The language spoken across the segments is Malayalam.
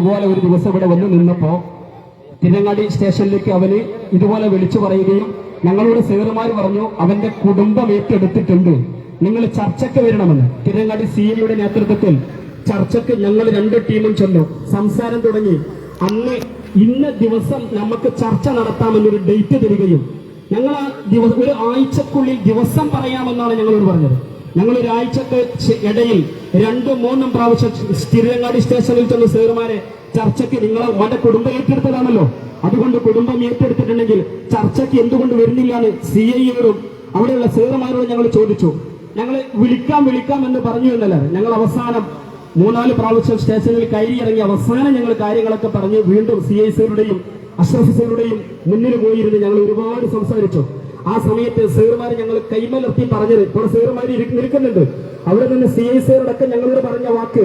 ഇതുപോലെ ഒരു ദിവസം ഇവിടെ വന്ന് നിന്നപ്പോ തിരങ്ങാടി സ്റ്റേഷനിലേക്ക് അവന് ഇതുപോലെ വിളിച്ചു പറയുകയും ഞങ്ങളോട് സേറുമാർ പറഞ്ഞു അവന്റെ കുടുംബം ഏറ്റെടുത്തിട്ടുണ്ട്. നിങ്ങൾ ചർച്ചയ്ക്ക് വരണമെന്ന്. തിരങ്ങാടി സി എയുടെ നേതൃത്വത്തിൽ ചർച്ചയ്ക്ക് ഞങ്ങൾ രണ്ട് ടീമും ചെന്നു. സംസാരം തുടങ്ങി. അന്ന് ഇന്ന ദിവസം നമുക്ക് ചർച്ച നടത്താമെന്നൊരു ഡേറ്റ് തരികയും ഞങ്ങൾ ആ ദിവസം ഒരു ആഴ്ചക്കുള്ളിൽ ദിവസം പറയാമെന്നാണ് ഞങ്ങളോട് പറഞ്ഞത്. ഞങ്ങൾ ഒരാഴ്ചത്തെ ഇടയിൽ രണ്ടും മൂന്നും പ്രാവശ്യം തിരുവങ്ങാടി സ്റ്റേഷനിൽ ചെന്ന് സേറുമാരെ ചർച്ചയ്ക്ക് നിങ്ങൾ അവന്റെ കുടുംബം ഏറ്റെടുത്തതാണല്ലോ. അതുകൊണ്ട് കുടുംബം ഏറ്റെടുത്തിട്ടുണ്ടെങ്കിൽ ചർച്ചയ്ക്ക് എന്തുകൊണ്ട് വരുന്നില്ല എന്ന് സി ഐയോടും അവിടെയുള്ള സേറുമാരോട് ഞങ്ങൾ ചോദിച്ചു. ഞങ്ങൾ വിളിക്കാം വിളിക്കാം എന്ന് പറഞ്ഞു എന്നല്ല. ഞങ്ങൾ അവസാനം മൂന്നാൽ പ്രാവശ്യം സ്റ്റേഷനിൽ കയറി ഇറങ്ങി അവസാനം ഞങ്ങൾ കാര്യങ്ങളൊക്കെ പറഞ്ഞ് വീണ്ടും സി ഐ സിയുടെയും അഷ്റഫ് സികളുടെയും മുന്നിൽ പോയിരുന്ന് ഞങ്ങൾ ഒരുപാട് സംസാരിച്ചു. ആ സമയത്ത് സേറുമാർ ഞങ്ങൾ കൈമലർത്തി പറഞ്ഞത്. ഇപ്പോൾ സേറുമാർ നിൽക്കുന്നുണ്ട് അവിടെ നിന്ന് സി ഐ സേറടക്കം ഞങ്ങളോട് പറഞ്ഞ വാക്ക്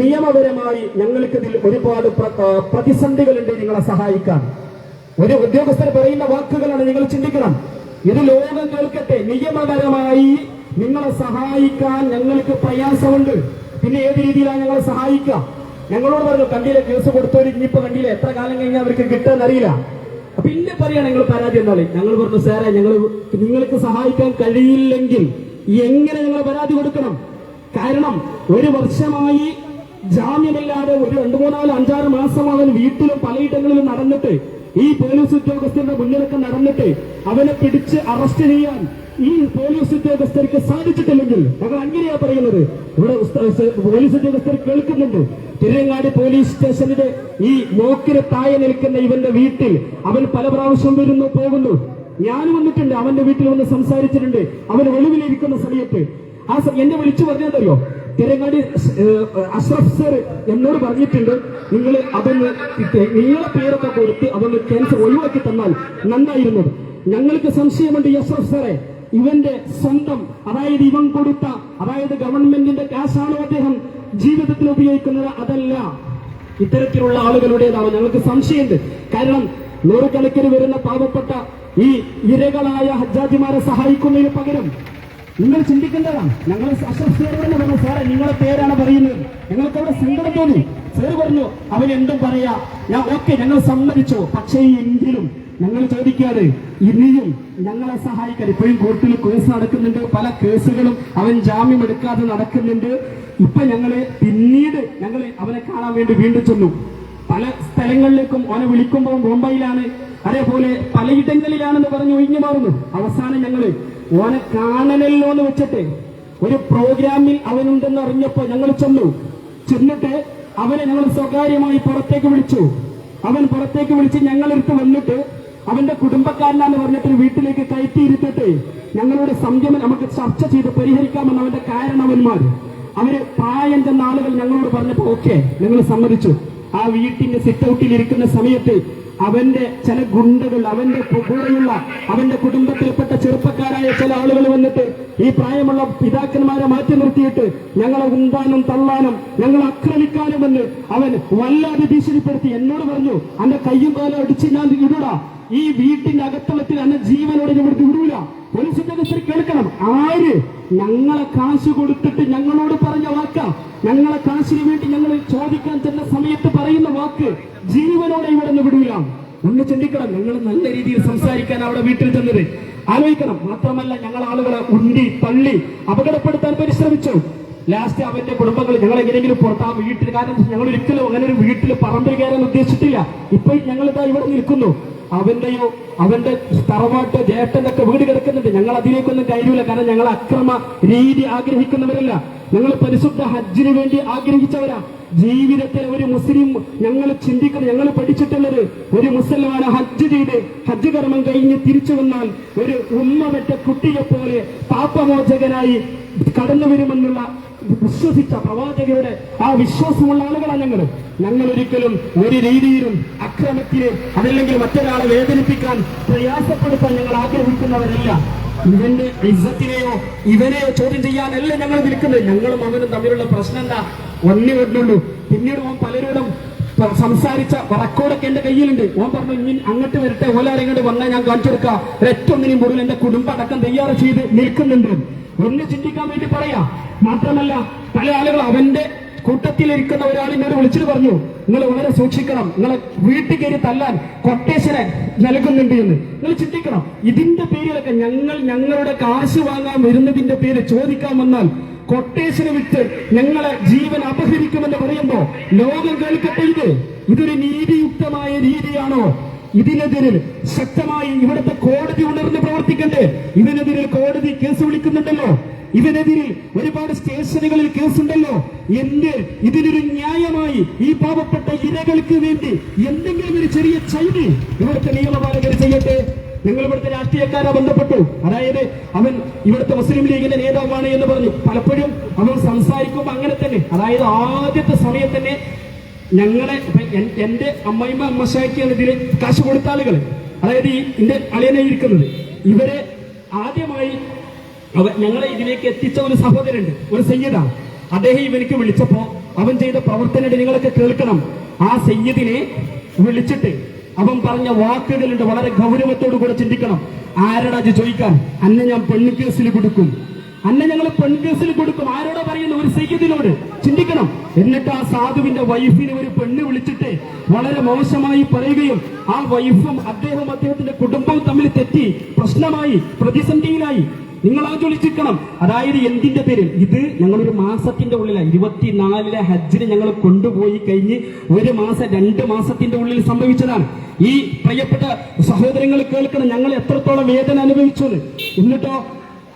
നിയമപരമായി ഞങ്ങൾക്ക് ഇതിൽ ഒരുപാട് പ്രതിസന്ധികളുണ്ട് നിങ്ങളെ സഹായിക്കാൻ. ഒരു ഉദ്യോഗസ്ഥർ പറയുന്ന വാക്കുകളാണ് നിങ്ങൾ ചിന്തിക്കണം. ഇത് ലോകം കേൾക്കട്ടെ. നിയമപരമായി നിങ്ങളെ സഹായിക്കാൻ ഞങ്ങൾക്ക് പ്രയാസമുണ്ട്. പിന്നെ ഏത് രീതിയിലാണ് ഞങ്ങളെ സഹായിക്കുക? ഞങ്ങളോട് പറഞ്ഞു കണ്ടിയിലെ കേസ് കൊടുത്തവർ ഇനിയിപ്പോ കണ്ടിയിലെ എത്ര കാലം കഴിഞ്ഞാൽ അവർക്ക് കിട്ടാൻ അറിയില്ല പിന്നെ പറയാണ് നിങ്ങൾ പരാതി എന്താ ഞങ്ങൾ പറഞ്ഞു സാറേ ഞങ്ങൾ നിങ്ങൾക്ക് സഹായിക്കാൻ കഴിയില്ലെങ്കിൽ എങ്ങനെ ഞങ്ങൾ പരാതി കൊടുക്കണം? കാരണം ഒരു വർഷമായി ജാമ്യമില്ലാതെ ഒരു രണ്ടു മൂന്നാൽ അഞ്ചാറ് മാസം അവൻ വീട്ടിലും പലയിടങ്ങളിലും നടന്നിട്ട് ഈ പോലീസ് ഉദ്യോഗസ്ഥരുടെ മുന്നിലൊക്കെ നടന്നിട്ട് അവനെ പിടിച്ച് അറസ്റ്റ് ചെയ്യാൻ ഈ പോലീസ് ഉദ്യോഗസ്ഥർക്ക് സാധിച്ചിട്ടില്ലെങ്കിൽ ഞങ്ങൾ അങ്ങനെയാ പറയുന്നത്. ഇവിടെ പോലീസ് ഉദ്യോഗസ്ഥർ കേൾക്കുന്നുണ്ട്. തിരങ്ങാടി പോലീസ് സ്റ്റേഷനിലെ ഈ നോക്കിന് താഴെ നിൽക്കുന്ന ഇവന്റെ വീട്ടിൽ അവൻ പല പ്രാവശ്യം വരുന്നു പോകുന്നു. ഞാൻ വന്നിട്ടുണ്ട് അവന്റെ വീട്ടിൽ വന്ന് സംസാരിച്ചിട്ടുണ്ട്. അവൻ ഒളിവിലിരിക്കുന്ന സമയത്ത്. ആ എന്നെ വിളിച്ചു പറഞ്ഞതറിയോ തിരങ്ങാടി അഷ്റഫ് സർ എന്നോട് പറഞ്ഞിട്ടുണ്ട് നിങ്ങൾ അതൊന്ന് ഇട്ട് നിങ്ങളെ പേരൊക്കെ കൊടുത്ത് അതൊന്ന് ക്യാൻസർ ഒഴിവാക്കി തന്നാൽ നന്നായിരുന്നു. ഞങ്ങൾക്ക് സംശയമുണ്ട് അഷ്റഫ് സാറെ. ഇവന്റെ സ്വന്തം അതായത് ഇവൻ കൊടുത്ത അതായത് ഗവൺമെന്റിന്റെ കാശാണോ അദ്ദേഹം ജീവിതത്തിൽ ഉപയോഗിക്കുന്നത്. അതല്ല ഇത്തരത്തിലുള്ള ആളുകളുടേതാണ്. ഞങ്ങൾക്ക് സംശയമുണ്ട്. കാരണം നൂറുകണക്കിന് വരുന്ന പാവപ്പെട്ട ഈ ഇരകളായ ഹജ്ജാജിമാരെ സഹായിക്കുന്നതിന് പകരം നിങ്ങൾ ചിന്തിക്കേണ്ടതാണ്. ഞങ്ങൾ പറഞ്ഞു സാറേ നിങ്ങളെ പേരാണ് പറയുന്നത്. ഞങ്ങൾക്ക് അവിടെ സങ്കടം തോന്നി. സാർ പറഞ്ഞു അവൻ എന്തും പറയാ. ഞാൻ ഓക്കെ ഞങ്ങൾ സമ്മതിച്ചു. പക്ഷേ എങ്കിലും ഞങ്ങൾ ചോദിക്കാതെ ഇനിയും ഞങ്ങളെ സഹായിക്കാൻ ഇപ്പോഴും കോർട്ടിൽ കേസ് നടക്കുന്നുണ്ട്. പല കേസുകളും അവൻ ജാമ്യം എടുക്കാതെ നടക്കുന്നുണ്ട്. ഇപ്പൊ ഞങ്ങൾ പിന്നീട് ഞങ്ങൾ അവനെ കാണാൻ വേണ്ടി വീണ്ടും ചെന്നു പല സ്ഥലങ്ങളിലേക്കും അവനെ വിളിക്കുമ്പോൾ മുംബൈയിലാണ് അതേപോലെ പലയിടങ്ങളിലാണെന്ന് പറഞ്ഞ് ഒഴിഞ്ഞു മാറുന്നു. അവസാനം ഞങ്ങൾ ഓനെ കാണണല്ലോ എന്ന് വെച്ചിട്ട് ഒരു പ്രോഗ്രാമിൽ അവനുണ്ടെന്ന് അറിഞ്ഞപ്പോ ഞങ്ങൾ ചെന്നു. ചെന്നിട്ട് അവനെ ഞങ്ങൾ സ്വകാര്യമായി പുറത്തേക്ക് വിളിച്ചു. അവൻ പുറത്തേക്ക് വിളിച്ച് ഞങ്ങളെടുത്ത് വന്നിട്ട് അവന്റെ കുടുംബക്കാരനാന്ന് പറഞ്ഞിട്ട് വീട്ടിലേക്ക് കയറ്റിയിരുത്തിട്ട് ഞങ്ങളുടെ സംയമനം നമുക്ക് ചർച്ച ചെയ്ത് പരിഹരിക്കാമെന്ന് അവന്റെ കാരണവന്മാർ. അവർ പ്രായം ചെന്ന ആളുകൾ ഞങ്ങളോട് പറഞ്ഞപ്പോ ഓക്കെ നിങ്ങൾ സമ്മതിച്ചു. ആ വീട്ടിന്റെ സിറ്റ് ഔട്ടിൽ ഇരിക്കുന്ന സമയത്ത് അവന്റെ ചില ഗുണ്ടകൾ അവന്റെ കൂടെയുള്ള അവന്റെ കുടുംബത്തിൽപ്പെട്ട ചെറുപ്പക്കാരായ ചില ആളുകൾ വന്നിട്ട് ഈ പ്രായമുള്ള പിതാക്കന്മാരെ മാറ്റി നിർത്തിയിട്ട് ഞങ്ങളെ ഉന്താനും തള്ളാനും ഞങ്ങളെ ആക്രമിക്കാനുമെന്ന് അവൻ വല്ലാതെ ഭീഷണിപ്പെടുത്തി. എന്നോട് പറഞ്ഞു അന്റെ കയ്യും കാലം അടിച്ച് ഞാൻ ഇടൂടാ. ഈ വീട്ടിന്റെ അകത്തളത്തിൽ എന്നെ ജീവനോടെ ഞങ്ങൾക്ക് വിടൂല. പോലീസ് ഉദ്യോഗസ്ഥർ കേൾക്കണം. ആര് ഞങ്ങളെ കാശ് കൊടുത്തിട്ട് ഞങ്ങളോട് പറഞ്ഞ വാക്ക? ഞങ്ങളെ കാശിന് വേണ്ടി ഞങ്ങൾ ചോദിക്കാൻ ചെന്ന സമയത്ത് പറയുന്ന വാക്ക് ജീവനോടെ ഇവിടെ നിന്ന് വിടൂല. ഒന്ന് ചിന്തിക്കണം. ഞങ്ങൾ നല്ല രീതിയിൽ സംസാരിക്കാൻ അവിടെ വീട്ടിൽ ചെന്നത്. ആലോചിക്കണം. മാത്രമല്ല ഞങ്ങൾ ആളുകളെ ഉണ്ടി തള്ളി അപകടപ്പെടുത്താൻ പരിശ്രമിച്ചു. ലാസ്റ്റ് അവന്റെ കുടുംബങ്ങൾ ഞങ്ങൾ എങ്ങനെയെങ്കിലും പുറത്ത് ആ വീട്ടിൽ കാരണം ഞങ്ങൾ ഒരിക്കലും അങ്ങനെ ഒരു വീട്ടിൽ പറമ്പിൽ കയറാൻ ഉദ്ദേശിച്ചിട്ടില്ല. ഇപ്പൊ ഞങ്ങൾ ഇതാ ഇവിടെ നിൽക്കുന്നു. അവന്റെയോ അവന്റെ തറവാട്ട് ജേട്ടന്റെ ഒക്കെ വീട് കിടക്കുന്നുണ്ട്. ഞങ്ങൾ അതിലേക്കൊന്നും കയറൂല. കാരണം ഞങ്ങൾ അക്രമ രീതി ആഗ്രഹിക്കുന്നവരല്ല. ഞങ്ങൾ പരിശുദ്ധ ഹജ്ജിന് വേണ്ടി ആഗ്രഹിച്ചവരാ. ജീവിതത്തിൽ ഒരു മുസ്ലിം ഞങ്ങൾ ചിന്തിക്കുന്നത് ഞങ്ങൾ പഠിച്ചിട്ടുള്ളത് ഒരു മുസ്ലിമാണ് ഹജ്ജ് ചെയ്ത് ഹജ്ജ് കർമ്മം കഴിഞ്ഞ് തിരിച്ചു വന്നാൽ ഒരു ഉമ്മ കുട്ടിയെ പോലെ പാപമോചകനായി കടന്നു വരുമെന്നുള്ള വിശ്വസിച്ച പ്രവാചകരുടെ ആ വിശ്വാസമുള്ള ആളുകളാണ് ഞങ്ങൾ ഞങ്ങൾ ഒരിക്കലും ഒരു രീതിയിലും അക്രമത്തിന് അതല്ലെങ്കിൽ മറ്റൊരാളെ വേദനിപ്പിക്കാൻ പ്രയാസപ്പെടുത്താൻ ഞങ്ങൾ ആഗ്രഹിക്കുന്നവരല്ല. ഇവന്റെ ഇസത്തിനെയോ ഇവനെയോ ചോദ്യം ചെയ്യാനല്ല ഞങ്ങൾ നിൽക്കുന്നത്. ഞങ്ങളും അവനും തമ്മിലുള്ള പ്രശ്നം എന്താ? ഒന്നേ വരുന്നുള്ളൂ പിന്നീട് ഓൻ പലരോടും സംസാരിച്ച റെക്കോർഡൊക്കെ എന്റെ കയ്യിലുണ്ട്. ഓൻ പറഞ്ഞു ഇനി അങ്ങോട്ട് വരട്ടെ. ഓലാരെങ്ങോട്ട് വന്നാൽ ഞാൻ കാണിച്ചു കൊടുക്കാം ഒരൊറ്റൊന്നിനും മുറിൽ എന്റെ കുടുംബം അടക്കം തയ്യാറ് ചെയ്ത് നിൽക്കുന്നുണ്ട്. ഒന്ന് ചിന്തിക്കാൻ വേണ്ടി പറയാ. മാത്രമല്ല പല ആളുകൾ അവന്റെ കൂട്ടത്തിലിരിക്കുന്ന ഒരാൾ ഇന്നലെ വിളിച്ചിട്ട് പറഞ്ഞു നിങ്ങൾ വളരെ സൂക്ഷിക്കണം. നിങ്ങളെ വീട്ടിൽ കയറി തല്ലാൻ കൊട്ടേഷനെ നൽകുന്നുണ്ട് എന്ന്. നിങ്ങൾ ചിന്തിക്കണം. ഇതിന്റെ പേരിലൊക്കെ ഞങ്ങൾ ഞങ്ങളുടെ കാശ് വാങ്ങാൻ വരുന്നതിന്റെ പേര് ചോദിക്കാൻ വന്നാൽ കൊട്ടേഷന് വിട്ട് ഞങ്ങളെ ജീവൻ അപഹരിക്കുമെന്ന് പറയുമ്പോ ലോകം കേൾക്കട്ടെ ഇത്? ഇതൊരു നീതിയുക്തമായ രീതിയാണോ? ഇതിനെതിരിൽ ശക്തമായി ഇവിടുത്തെ കോടതി ഉണർന്ന് പ്രവർത്തിക്കണ്ടേ ഇതിനെതിരിൽ കോടതി കേസ് വിളിക്കുന്നുണ്ടല്ലോ. ഇവനെതിരിൽ ഒരുപാട് സ്റ്റേഷനുകളിൽ കേസുണ്ടല്ലോ. എന്ത്? ഇതിനൊരു ന്യായമായി ഈ പാവപ്പെട്ട ഇരകൾക്ക് വേണ്ടി എന്തെങ്കിലും ഒരു ചെറിയ ചൈന ഇവിടുത്തെ നിയമപാലകർ ചെയ്യട്ടെ. നിങ്ങൾ ഇവിടുത്തെ രാഷ്ട്രീയക്കാരെ ബന്ധപ്പെട്ടു. അതായത് അവൻ ഇവിടുത്തെ മുസ്ലിം ലീഗിന്റെ നേതാവാണ് എന്ന് പറഞ്ഞു. പലപ്പോഴും അവൻ സംസാരിക്കുമ്പോൾ അങ്ങനെ തന്നെ. അതായത് ആദ്യത്തെ സമയത്ത് തന്നെ ഞങ്ങളെ എന്റെ അമ്മയമ്മ അമ്മസായിട്ടാണ് ഇതിന് കാശ് കൊടുത്ത ആളുകൾ അതായത് ഈ എന്റെ അളിയനെ ഇരിക്കുന്നത്. ഇവരെ ആദ്യമായി അവ ഞങ്ങളെ ഇതിലേക്ക് എത്തിച്ച ഒരു സഹോദരനുണ്ട്. ഒരു സയ്യിദാണ് അദ്ദേഹം ഇവനിക്ക് വിളിച്ചപ്പോ അവൻ ചെയ്ത പ്രവർത്തനം നിങ്ങളൊക്കെ കേൾക്കണം. ആ സയ്യിദിനെ വിളിച്ചിട്ട് അവൻ പറഞ്ഞ വാക്കുകളുണ്ട്. വളരെ ഗൗരവത്തോടു കൂടെ ചിന്തിക്കണം. ആരടാ ചോദിക്കാൻ? അന്നെ ഞാൻ പെണ്ണു കേസിൽ കൊടുക്കും. അന്നെ ഞങ്ങൾ പെൺകേസിൽ കൊടുക്കും. ആരോടോ പറയുന്നു ഒരു സൈക്യത്തിനോട് ചിന്തിക്കണം. എന്നിട്ട് ആ സാധുവിന്റെ വൈഫിനെ ഒരു പെണ്ണ് വിളിച്ചിട്ട് വളരെ മോശമായി പറയുകയും ആ വൈഫും അദ്ദേഹവും അദ്ദേഹത്തിന്റെ കുടുംബവും തമ്മിൽ തെറ്റി പ്രശ്നമായി പ്രതിസന്ധിയിലായി. നിങ്ങൾ ആലോചിക്കണം. അതായത് എന്തിന്റെ പേരിൽ? ഇത് ഞങ്ങളൊരു മാസത്തിന്റെ ഉള്ളിലാണ് ഇരുപത്തിനാലിലെ ഹജ്ജിന് ഞങ്ങൾ കൊണ്ടുപോയി കഴിഞ്ഞ് ഒരു മാസം രണ്ട് മാസത്തിന്റെ ഉള്ളിൽ സംഭവിച്ചതാണ്. ഈ പ്രിയപ്പെട്ട സഹോദരങ്ങൾ കേൾക്കണം ഞങ്ങൾ എത്രത്തോളം വേദന അനുഭവിച്ചു എന്ന്. എന്നിട്ടോ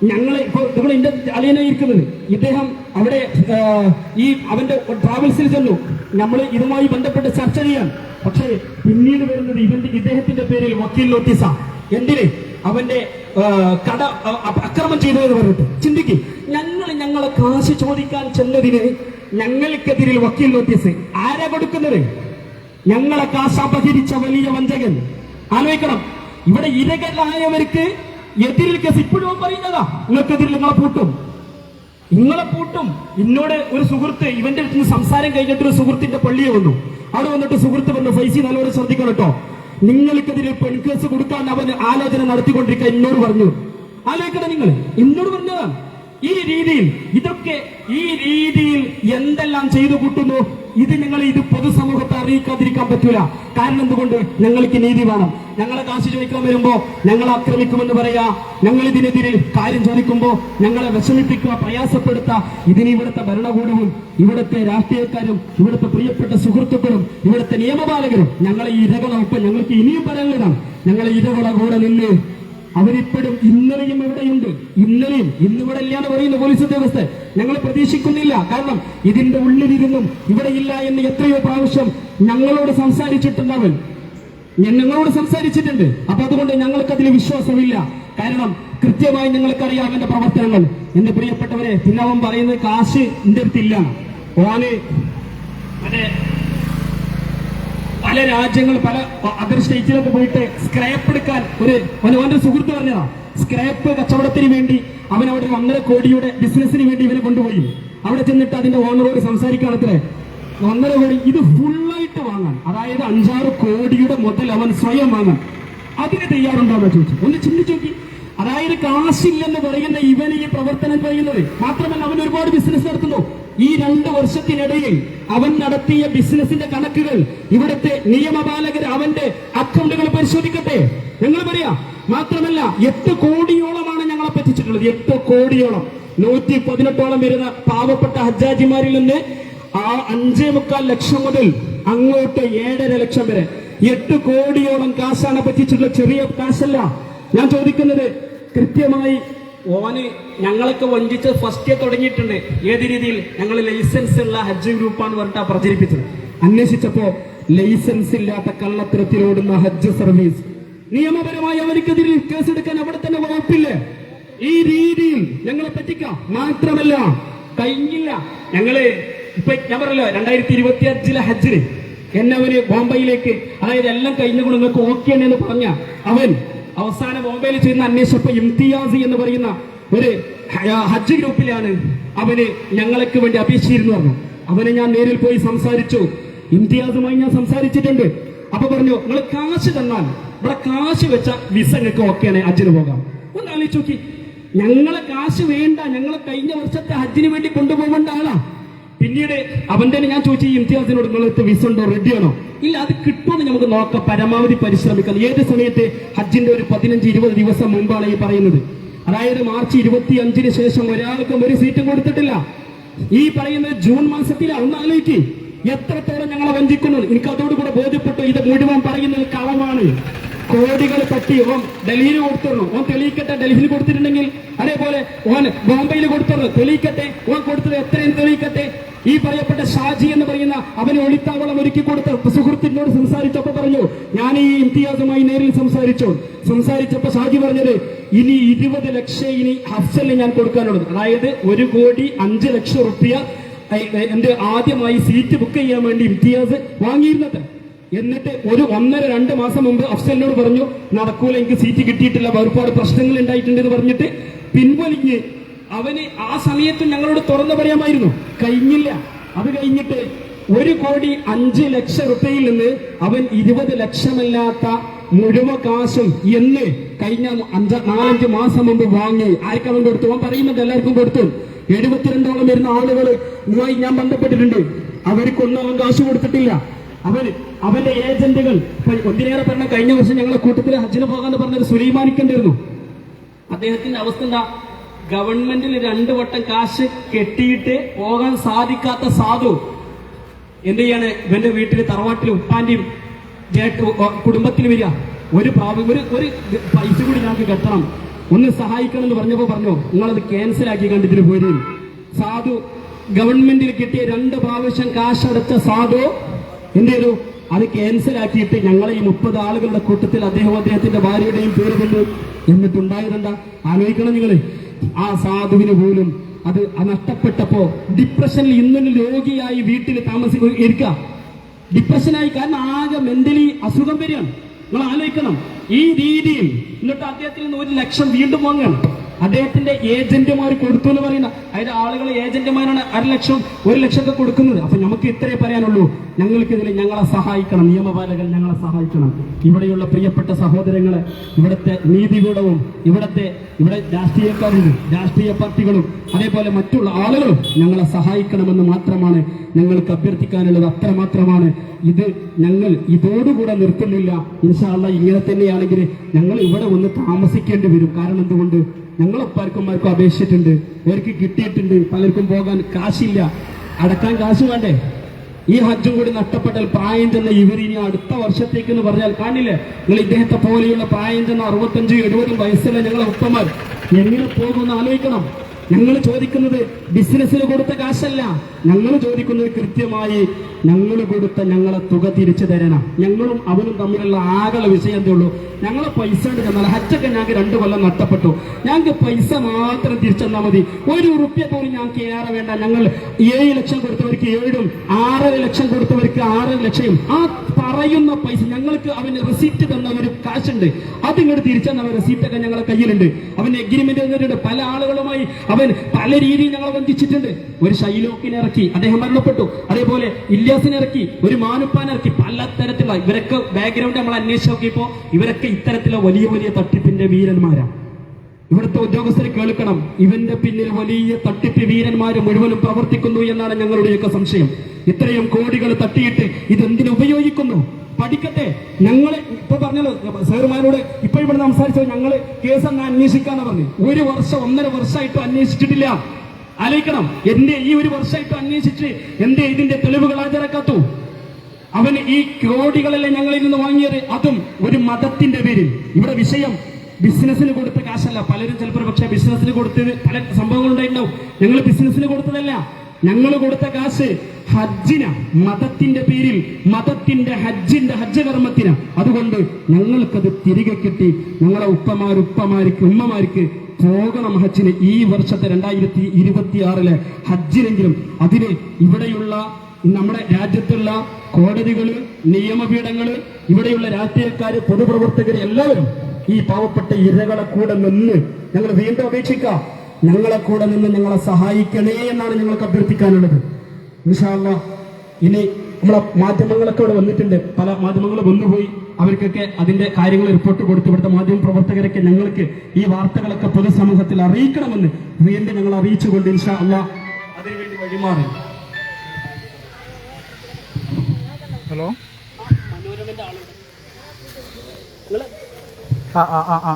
ഞങ്ങളെ ഇപ്പോൾ നിങ്ങൾ എന്റെ അളിയനെ ഇരിക്കുന്നത്. ഇദ്ദേഹം അവിടെ ഈ അവന്റെ ട്രാവൽസിൽ ചെന്നു. നമ്മൾ ഇതുമായി ബന്ധപ്പെട്ട് ചർച്ച ചെയ്യാൻ. പക്ഷേ പിന്നീട് വരുന്നത് ഇവന്റെ ഇദ്ദേഹത്തിന്റെ പേരിൽ വക്കീൽ നോട്ടീസ. എന്തിന്? അവന്റെ കട അക്രമം ചെയ്തു എന്ന് പറഞ്ഞിട്ട്. ചിന്തിക്ക്. ഞങ്ങൾ ഞങ്ങളെ കാശ് ചോദിക്കാൻ ചെന്നതിന് ഞങ്ങൾക്കെതിരിൽ വക്കീൽ നോട്ടീസ്. ആരാ കൊടുക്കുന്നത്? ഞങ്ങളെ കാശ് അപഹരിച്ച വലിയ വഞ്ചകൻ. ആലോചിക്കണം. ഇവിടെ ഇരകലായവർക്ക് എതിരിൽ കേസ് ഇപ്പോഴും പറയുന്നതാ. നിങ്ങൾക്കെതിരിൽ നിങ്ങളെ പൂട്ടും. നിങ്ങളെ പൂട്ടും. എന്നോട് ഒരു സുഹൃത്ത് ഇവന്റെ അടുത്ത് സംസാരം കഴിഞ്ഞിട്ട് ഒരു സുഹൃത്തിന്റെ പള്ളിയെ വന്നു. അവിടെ വന്നിട്ട് സുഹൃത്ത് പറഞ്ഞു ഫൈസി നല്ലോണം ശ്രദ്ധിക്കണം കേട്ടോ. നിങ്ങൾക്കെതിരെ പെൺകേസ് കൊടുക്കാൻ അവൻ ആലോചന നടത്തിക്കൊണ്ടിരിക്കുക എന്നോട് പറഞ്ഞു. ആലോചിക്കണം നിങ്ങൾ. എന്നോട് പറഞ്ഞതാണ്. ഈ രീതിയിൽ ഇതൊക്കെ ഈ രീതിയിൽ എന്തെല്ലാം ചെയ്തു കൂട്ടുന്നു? ഇത് നിങ്ങൾ ഇത് പൊതുസമൂഹത്തെ അറിയിക്കാതിരിക്കാൻ പറ്റൂല. കാരണം എന്തുകൊണ്ട്? ഞങ്ങൾക്ക് നീതി വേണം. ഞങ്ങളെ കാശ് ചോദിക്കാൻ വരുമ്പോ ഞങ്ങളെ ആക്രമിക്കുമെന്ന് പറയാ. ഞങ്ങൾ ഇതിനെതിരെ കാര്യം ചോദിക്കുമ്പോ ഞങ്ങളെ വിഷമിപ്പിക്കുക പ്രയാസപ്പെടുത്ത. ഇതിന് ഇവിടുത്തെ ഭരണകൂടവും ഇവിടുത്തെ രാഷ്ട്രീയക്കാരും ഇവിടുത്തെ പ്രിയപ്പെട്ട സുഹൃത്തുക്കളും ഇവിടുത്തെ നിയമപാലകരും ഞങ്ങളെ ഈ ഇരകളൊപ്പം ഞങ്ങൾക്ക് ഇനിയും പറയാനുള്ളതാണ് ഞങ്ങളെ ഇരകളെ കൂടെ നിന്ന് അവരിപ്പോഴും ഇന്നലെയും ഇവിടെയുണ്ട് ഇന്നലെയും ഇന്നിവിടെ ഇല്ല എന്ന് പറയുന്ന പോലീസ് ഉദ്യോഗസ്ഥർ ഞങ്ങൾ പ്രതീക്ഷിക്കുന്നില്ല. കാരണം ഇതിന്റെ ഉള്ളിലിരുന്നും ഇവിടെ ഇല്ല എന്ന് എത്രയോ പ്രാവശ്യം ഞങ്ങളോട് സംസാരിച്ചിട്ടുണ്ടാവൻ ഞാൻ ഞങ്ങളോട് സംസാരിച്ചിട്ടുണ്ട്. അപ്പൊ അതുകൊണ്ട് ഞങ്ങൾക്ക് അതിൽ വിശ്വാസമില്ല. കാരണം കൃത്യമായി ഞങ്ങൾക്കറിയാം അവന്റെ പ്രവർത്തനങ്ങൾ. എന്റെ പ്രിയപ്പെട്ടവരെ പിന്നെ അവൻ പറയുന്നത് കാശ് എന്റെ അടുത്തില്ല. ഓന് മറ്റേ പല രാജ്യങ്ങൾ പല അതർ സ്റ്റേറ്റിലൊക്കെ പോയിട്ട് സ്ക്രാപ്പ് എടുക്കാൻ ഒരു അവന്റെ സുഹൃത്ത് പറഞ്ഞതാ സ്ക്രാപ്പ് കച്ചവടത്തിന് വേണ്ടി അവൻ അവിടെ ഒന്നര കോടിയുടെ ബിസിനസിന് വേണ്ടി ഇവനെ കൊണ്ടുപോയി. അവിടെ ചെന്നിട്ട് അതിന്റെ ഓണറോട് സംസാരിക്കാണത്രേ ഒന്നര കോടി ഇത് ഫുള്ളായിട്ട് വാങ്ങാൻ അതായത് അഞ്ചാറ് കോടിയുടെ മുതൽ അവൻ സ്വയം വാങ്ങാൻ. അതിന് തയ്യാറുണ്ടോന്ന് ചോദിച്ചു. ഒന്ന് ചിന്തിച്ചു നോക്കി. അതായത് കാശില്ലെന്ന് പറയുന്ന ഇവൻ ഈ പ്രവർത്തനം ചെയ്യുന്നത് മാത്രമല്ല അവൻ ഒരുപാട് ബിസിനസ് നടത്തുന്നു. ഈ രണ്ട് വർഷത്തിനിടയിൽ അവൻ നടത്തിയ ബിസിനസിന്റെ കണക്കുകൾ ഇവിടുത്തെ നിയമപാലകർ അവന്റെ അക്കൗണ്ടുകൾ പരിശോധിക്കട്ടെ. ഞങ്ങൾ പറയാ മാത്രമല്ല എട്ട് കോടിയോളമാണ് ഞങ്ങളെ പറ്റിച്ചിട്ടുള്ളത്. എട്ട് കോടിയോളം. നൂറ്റി പതിനെട്ടോളം വരുന്ന പാവപ്പെട്ട ഹജ്ജാജിമാരിൽ നിന്ന് ആ അഞ്ചേ മുക്കാൽ ലക്ഷം മുതൽ അങ്ങോട്ട് ഏഴര ലക്ഷം വരെ. എട്ട് കോടിയോളം കാശാണ് പറ്റിച്ചിട്ടുള്ള ചെറിയ കാശല്ല. ഞാൻ ചോദിക്കുന്നത് കൃത്യമായി ഓന് ഞങ്ങളൊക്കെ വഞ്ചിച്ച് ഫസ്റ്റ് തുടങ്ങിയിട്ടുണ്ട്. ഏത് രീതിയിൽ? ഞങ്ങൾ ലൈസൻസ് ഉള്ള ഹജ്ജ് ഗ്രൂപ്പാണ് പറഞ്ഞിട്ട് പ്രചരിപ്പിച്ചത്. അന്വേഷിച്ചപ്പോ ലൈസൻസ് ഇല്ലാത്ത കള്ളത്തരത്തിലോടുന്ന ഹജ്ജ് സർവീസ് നിയമപരമായി അവർക്കെതിരെ കേസെടുക്കാൻ അവിടെ തന്നെ വകുപ്പില്ലേ? ഈ രീതിയിൽ ഞങ്ങളെ പറ്റിക്കാം. മാത്രമല്ല കഴിഞ്ഞില്ല. ഞങ്ങൾ ഇപ്പൊ ഞാൻ പറഞ്ഞല്ലോ രണ്ടായിരത്തി ഇരുപത്തി അഞ്ചിലെ ഹജ്ജിന് എന്നെ അവന് ബോംബെയിലേക്ക് അതായത് എല്ലാം കഴിഞ്ഞുകൊണ്ട് നിങ്ങൾക്ക് ഓക്കെ എന്ന് പറഞ്ഞ അവൻ അവസാനം ബോംബെയിൽ ചെയ്യുന്ന അന്വേഷണപ്പ് ഇംതിയാസി എന്ന് പറയുന്ന ഒരു ഹജ്ജ് ഗ്രൂപ്പിലാണ് അവന് ഞങ്ങൾക്ക് വേണ്ടി അപേക്ഷിച്ചിരുന്നു പറഞ്ഞു. അവനെ ഞാൻ നേരിൽ പോയി സംസാരിച്ചു. ഇംതിയാസുമായി ഞാൻ സംസാരിച്ചിട്ടുണ്ട്. അപ്പൊ പറഞ്ഞു നിങ്ങൾ കാശ് തന്നാൽ ഇവിടെ കാശ് വെച്ച വിസ നിങ്ങൾക്ക് ഓക്കെയാണ് ഹജ്ജിന് പോകാം. ഒന്ന് ആലോചിച്ച് നോക്കി. ഞങ്ങളെ കാശ് വേണ്ട ഞങ്ങളെ കഴിഞ്ഞ വർഷത്തെ ഹജ്ജിന് വേണ്ടി കൊണ്ടുപോകേണ്ട ആളാ. പിന്നീട് തന്നെ ഞാൻ ചോദിച്ചു ഇംതിയാസിനോട് നിങ്ങളെടുത്ത് വിസ ഉണ്ടോ? റെഡിയാണോ ഇല്ല അത് കിട്ടുമെന്ന് നമുക്ക് നോക്കാം. പരമാവധി പരിശ്രമിക്കാം ഏത് സമയത്ത് ഹജ്ജിന്റെ ഒരു പതിനഞ്ച് ഇരുപത് ദിവസം മുമ്പാണ് ഈ പറയുന്നത്. അതായത് മാർച്ച് ഇരുപത്തി അഞ്ചിന് ശേഷം ഒരാൾക്കും ഒരു സീറ്റും കൊടുത്തിട്ടില്ല. ഈ പറയുന്നത് ജൂൺ മാസത്തിലാണ് ഒന്ന് ആലോചിക്ക്. എത്രത്തോളം ഞങ്ങളെ വഞ്ചിക്കുന്നു. എനിക്ക് അതോടുകൂടെ ബോധ്യപ്പെട്ടു. ഇത് മുഴുവൻ പറയുന്നത് കളമാണ് കോടികൾ തട്ടി ഓൻ ഡൽഹിയിൽ കൊടുത്തിരുന്നു. ഓൻ തെളിയിക്കട്ടെ ഡൽഹിയിൽ കൊടുത്തിട്ടുണ്ടെങ്കിൽ അതേപോലെ ഓൻ ബോംബെയിൽ കൊടുത്തിരുന്നു. തെളിയിക്കട്ടെ ഓൻ കൊടുത്തത് എത്രയും തെളിയിക്കട്ടെ. ഈ പറയപ്പെട്ട ഷാജി എന്ന് പറയുന്ന അവന് ഒളിത്താവളം ഒരുക്കി കൊടുത്ത സുഹൃത്തിനോട് സംസാരിച്ചപ്പോ പറഞ്ഞു ഞാൻ ഈ ഇംതിയാസുമായി നേരിൽ സംസാരിച്ചു. സംസാരിച്ചപ്പോ ഷാജി പറഞ്ഞത് ഇനി ഇരുപത് ലക്ഷം ഇനി ഹഫ്സലിന് ഞാൻ കൊടുക്കാനുള്ളത്. അതായത് ഒരു കോടി അഞ്ച് ലക്ഷം റുപ്യ എന്റെ ആദ്യമായി സീറ്റ് ബുക്ക് ചെയ്യാൻ വേണ്ടി ഇംതിയാസ് വാങ്ങിയിരുന്നത്. എന്നിട്ട് ഒരു ഒന്നര രണ്ട് മാസം മുമ്പ് അഫ്സലിനോട് പറഞ്ഞു നടക്കൂല എനിക്ക് സീറ്റ് കിട്ടിയിട്ടില്ല ഒരുപാട് പ്രശ്നങ്ങൾ ഉണ്ടായിട്ടുണ്ട് എന്ന് പറഞ്ഞിട്ട് പിൻവലിഞ്ഞ് അവന് ആ സമയത്ത് ഞങ്ങളോട് തുറന്നു പറയാമായിരുന്നു കഴിഞ്ഞില്ല അത് കഴിഞ്ഞിട്ട് ഒരു കോടി അഞ്ച് ലക്ഷം റുപ്യയിൽ നിന്ന് അവൻ ഇരുപത് ലക്ഷമല്ലാത്ത മുഴുവ കാശും എന്ന് കഴിഞ്ഞ അഞ്ച നാലഞ്ച് മാസം മുമ്പ് വാങ്ങി. ആർക്കവൻ കൊടുത്തു അവൻ പറയുന്നത് എല്ലാവർക്കും കൊടുത്തു. എഴുപത്തിരണ്ടോളം വരുന്ന ആളുകൾ ഇതുമായി ഞാൻ ബന്ധപ്പെട്ടിട്ടുണ്ട്. അവർക്കൊന്നും അവൻ കാശ് കൊടുത്തിട്ടില്ല. അവൻ അവന്റെ ഏജന്റുകൾ ഒന്നിനേറെ പറഞ്ഞ കഴിഞ്ഞ വർഷം ഞങ്ങളെ കൂട്ടത്തിൽ ഹജ്ജിന് പോകാന്ന് പറഞ്ഞത് സുലൈമാനിക്കണ്ടായിരുന്നു അദ്ദേഹത്തിന്റെ അവസ്ഥ എന്താ? ഗവൺമെന്റിൽ രണ്ടു വട്ടം കാശ് കെട്ടിയിട്ട് പോകാൻ സാധിക്കാത്ത സാധു എന്ത് ചെയ്യാണ്? ഇവന്റെ വീട്ടിൽ തറവാട്ടിൽ ഉപ്പാന്റെയും കുടുംബത്തിൽ വരിക. ഒരു പ്രാവ ഒരു ഒരു പൈസ കൂടി ഞങ്ങൾക്ക് കെട്ടണം. ഒന്ന് സഹായിക്കണം എന്ന് പറഞ്ഞപ്പോ പറഞ്ഞു നിങ്ങളത് ക്യാൻസൽ ആക്കി കണ്ടിട്ട് പോരും. സാധു ഗവൺമെന്റിൽ കിട്ടിയ രണ്ട് പ്രാവശ്യം കാശടച്ച സാധു എന്ത് ചെയ്തു? അത് ക്യാൻസൽ ആക്കിയിട്ട് ഞങ്ങളെ ഈ മുപ്പത് ആളുകളുടെ കൂട്ടത്തിൽ അദ്ദേഹം അദ്ദേഹത്തിന്റെ ഭാര്യയുടെയും പേര് കൊണ്ട് എന്നിട്ടുണ്ടായതെന്താ? ആലോചിക്കണം നിങ്ങൾ. ആ സാധുവിന് പോലും അത് നഷ്ടപ്പെട്ടപ്പോ ഡിപ്രഷനിൽ ഇന്നൊരു രോഗിയായി വീട്ടിൽ താമസിക്കുക ഇരിക്കുക ഡിപ്രഷനായി കാരണം ആകെ മെന്റലി അസുഖം വരികയാണ്. നിങ്ങൾ ആലോചിക്കണം. ഈ രീതിയിൽ എന്നിട്ട് അദ്ദേഹത്തിൽ നിന്ന് ഒരു ലക്ഷം വീണ്ടും വാങ്ങുകയാണ്. അദ്ദേഹത്തിന്റെ ഏജന്റുമാർ കൊടുത്തു എന്ന് പറയുന്ന അതായത് ആളുകൾ ഏജന്റുമാരാണ് അര ലക്ഷം ഒരു ലക്ഷമൊക്കെ കൊടുക്കുന്നത്. അപ്പൊ നമുക്ക് ഇത്രേ പറയാനുള്ളൂ. ഞങ്ങൾക്കിതിൽ ഞങ്ങളെ സഹായിക്കണം. നിയമപാലകർ ഞങ്ങളെ സഹായിക്കണം. ഇവിടെയുള്ള പ്രിയപ്പെട്ട സഹോദരങ്ങളെ ഇവിടുത്തെ നീതിപീഠവും ഇവിടുത്തെ ഇവിടെ രാഷ്ട്രീയക്കാരും രാഷ്ട്രീയ പാർട്ടികളും അതേപോലെ മറ്റുള്ള ആളുകളും ഞങ്ങളെ സഹായിക്കണമെന്ന് മാത്രമാണ് ഞങ്ങൾക്ക് അഭ്യർത്ഥിക്കാനുള്ളത്. അത്രമാത്രമാണ്. ഇത് ഞങ്ങൾ ഇതോടുകൂടെ നിർത്തുന്നില്ല. ഇൻഷാല്ല ഇങ്ങനെ തന്നെയാണെങ്കിൽ ഞങ്ങൾ ഇവിടെ ഒന്ന് താമസിക്കേണ്ടി വരും. കാരണം എന്തുകൊണ്ട്? ഞങ്ങൾ പലർക്കുമാർക്കും അപേക്ഷിച്ചിട്ടുണ്ട്. അവർക്ക് കിട്ടിയിട്ടുണ്ട്. പലർക്കും പോകാൻ കാശില്ല. അടക്കാൻ കാശ് വേണ്ടേ? ഈ ഹജ്ജും കൂടി നഷ്ടപ്പെട്ടാൽ പ്രായം ചെന്ന ഇവർ ഇനി അടുത്ത വർഷത്തേക്ക് എന്ന് പറഞ്ഞാൽ കാണില്ലേ? നിങ്ങൾ ഇദ്ദേഹത്തെ പോലെയുള്ള പ്രായം ചെന്ന അറുപത്തഞ്ചും എഴുപതും വയസ്സുള്ള ഞങ്ങളെ ഉപ്പമാർ എങ്ങനെ പോകുമെന്ന് ആലോചിക്കണം. ഞങ്ങൾ ചോദിക്കുന്നത് ബിസിനസ്സിന് കൊടുത്ത കാശല്ല. ഞങ്ങൾ ചോദിക്കുന്നത് കൃത്യമായി ഞങ്ങൾ കൊടുത്ത ഞങ്ങളെ തുക തിരിച്ചു തരണം. ഞങ്ങളും അവനും തമ്മിലുള്ള ആകെ വിഷയം എന്തേ ഉള്ളൂ? ഞങ്ങളെ പൈസ തന്നാൽ ഹജ്ജൊക്കെ ഞങ്ങൾക്ക് രണ്ടു കൊല്ലം നഷ്ടപ്പെട്ടു. ഞങ്ങൾക്ക് പൈസ മാത്രം തിരിച്ചെന്നാൽ മതി. ഒരു റുപ്യ പോലും ഞങ്ങൾക്ക് ഏറെ വേണ്ട. ഞങ്ങൾ ഏഴ് ലക്ഷം കൊടുത്തവർക്ക് ഏഴും ആറര ലക്ഷം കൊടുത്തവർക്ക് ആറര ലക്ഷം ആ പറയുന്ന പൈസ ഞങ്ങൾക്ക് അവന് റെസിപ്റ്റ് തന്ന ഒരു കാശുണ്ട്. അത് ഇങ്ങോട്ട് തിരിച്ചെന്ന റെസിപ്റ്റ് ഒക്കെ ഞങ്ങളുടെ കയ്യിലുണ്ട്. അവൻ എഗ്രിമെന്റ് തന്നിട്ടുണ്ട്. പല ആളുകളുമായി അവൻ പല രീതിയിൽ ഞങ്ങളെ വഞ്ചിച്ചിട്ടുണ്ട് ഒരു ഷൈലോക്കിനെ ഇറക്കി അദ്ദേഹം മരണപ്പെട്ടു. അതേപോലെ ഇല്യാസിനെ ഇറക്കി ഒരു മാനുപ്പാൻ ഇറക്കി. പല തരത്തിലുള്ള ഇവരൊക്കെ ബാക്ക്ഗ്രൗണ്ട് നമ്മൾ അന്വേഷിച്ച് നോക്കിയപ്പോ ഇവരൊക്കെ ഇത്തരത്തിലുള്ള വലിയ വലിയ തട്ടിപ്പിന്റെ വീരന്മാരാണ്. ഇവിടുത്തെ ഉദ്യോഗസ്ഥർ കേൾക്കണം. ഇവന്റെ പിന്നിൽ വലിയ തട്ടിപ്പ് വീരന്മാർ മുഴുവനും പ്രവർത്തിക്കുന്നു എന്നാണ് ഞങ്ങളുടെയൊക്കെ സംശയം. ഇത്രയും കോടികൾ തട്ടിയിട്ട് ഇതെന്തിനു ഉപയോഗിക്കുന്നു? പഠിക്കട്ടെ. ഞങ്ങൾ ഇപ്പൊ പറഞ്ഞല്ലോ സാറുമാരോട് ഇപ്പൊ ഇവിടെ സംസാരിച്ചത് ഞങ്ങൾ കേസ് അന്ന് അന്വേഷിക്കാന്ന് പറഞ്ഞു. ഒരു വർഷം ഒന്നര വർഷമായിട്ടും അന്വേഷിച്ചിട്ടില്ല. ആലോചിക്കണം എന്റെ ഈ ഒരു വർഷമായിട്ട് അന്വേഷിച്ച് എന്റെ ഇതിന്റെ തെളിവുകൾ ഹാജരാക്കാത്തു അവന് ഈ കോടികളല്ലേ ഞങ്ങളിൽ നിന്ന് വാങ്ങിയത്? അതും ഒരു മതത്തിന്റെ പേരിൽ. ഇവിടെ വിഷയം ബിസിനസ്സിന് കൊടുത്ത കാശല്ല. പലരും ചിലപ്പോൾ പക്ഷെ ബിസിനസ്സിന് കൊടുത്തത് പല സംഭവങ്ങൾ ഉണ്ടായിട്ടുണ്ടാവും. ഞങ്ങൾ ബിസിനസ്സിന് കൊടുത്തതല്ല. ഞങ്ങൾ കൊടുത്ത കാശ് ഹജ്ജിന. മതത്തിന്റെ പേരിൽ മതത്തിന്റെ ഹജ്ജിന്റെ ഹജ്ജ് കർമ്മത്തിന് അതുകൊണ്ട് ഞങ്ങൾക്കത് തിരികെ കിട്ടി. ഞങ്ങളെ ഉപ്പമാർ ഉപ്പമാർക്ക് ഉമ്മമാർക്ക് പോകണം ഹജ്ജിന് ഈ വർഷത്തെ രണ്ടായിരത്തി ഇരുപത്തി ആറിലെ ഹജ്ജിനെങ്കിലും അതിന് ഇവിടെയുള്ള നമ്മുടെ രാജ്യത്തുള്ള കോടതികൾ നിയമപീഠങ്ങൾ ഇവിടെയുള്ള രാഷ്ട്രീയക്കാര് പൊതുപ്രവർത്തകർ എല്ലാവരും ഈ പാവപ്പെട്ട ഇരകളെ കൂടെ നിന്ന് ഞങ്ങൾ വീണ്ടും അപേക്ഷിക്കാം ഞങ്ങളെ കൂടെ നിന്ന് ഞങ്ങളെ സഹായിക്കണേ എന്നാണ് ഞങ്ങൾക്ക് അഭ്യർത്ഥിക്കാനുള്ളത്. വിശാല ഇനി നമ്മളെ മാധ്യമങ്ങളൊക്കെ ഇവിടെ വന്നിട്ടുണ്ട്. പല മാധ്യമങ്ങൾ വന്നുപോയി. അവർക്കൊക്കെ അതിന്റെ കാര്യങ്ങൾ റിപ്പോർട്ട് കൊടുത്തു ഇവിടുത്തെ മാധ്യമ പ്രവർത്തകരൊക്കെ ഞങ്ങൾക്ക് ഈ വാർത്തകളൊക്കെ പൊതുസമൂഹത്തിൽ അറിയിക്കണമെന്ന് വീണ്ടും ഞങ്ങൾ അറിയിച്ചുകൊണ്ട് ഇൻഷാ അല്ല അതിനുവേണ്ടി വഴിമാറി. ഹലോ? മനോരമന്റെ ആ ആ ആ.